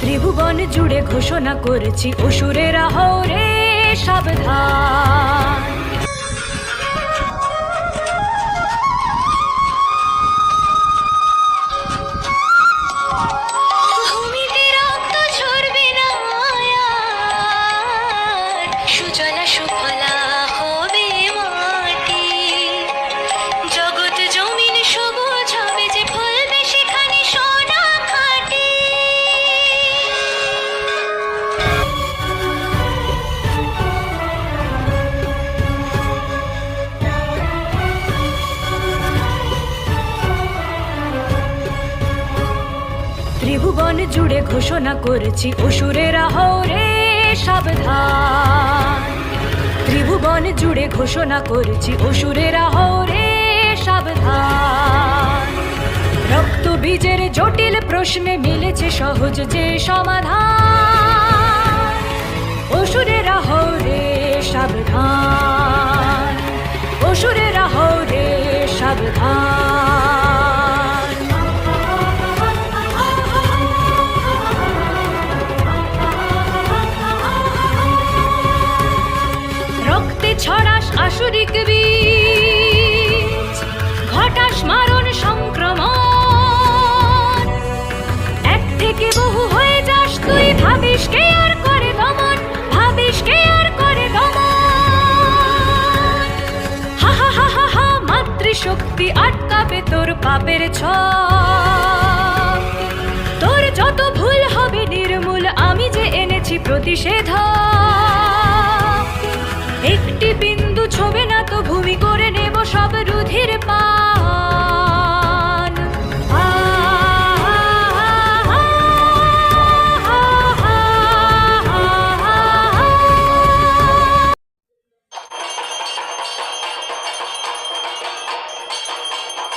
ত্রিভুবন জুড়ে ঘোষণা করেছি অসুরেরা হরে সাবধান। সুফলা ত্রিভুবন জুড়ে ঘোষণা করেছি, অসুরেরা হরে সাবধান। ত্রিভুবন জুড়ে ঘোষণা করেছি, অসুরেরা হরে সাবধান। রক্ত বীজের জটিল প্রশ্নে মিলেছে সহজ যে সমাধান। অসুরেরা হরে সাবধান। আসরিক বীজ, ঘটাস মারণ সংক্রমণ। এক থেকে বহু হয়ে যাস তুই, ভাবিস কে আর করে দমন, ভাবিস কে আর করে দমন। হা হা হা হা হা, মাতৃশক্তি আটকাবে তোর পাপের ছ তোর যত ভুল হবে নির্মূল, আমি যে এনেছি প্রতিষেধক।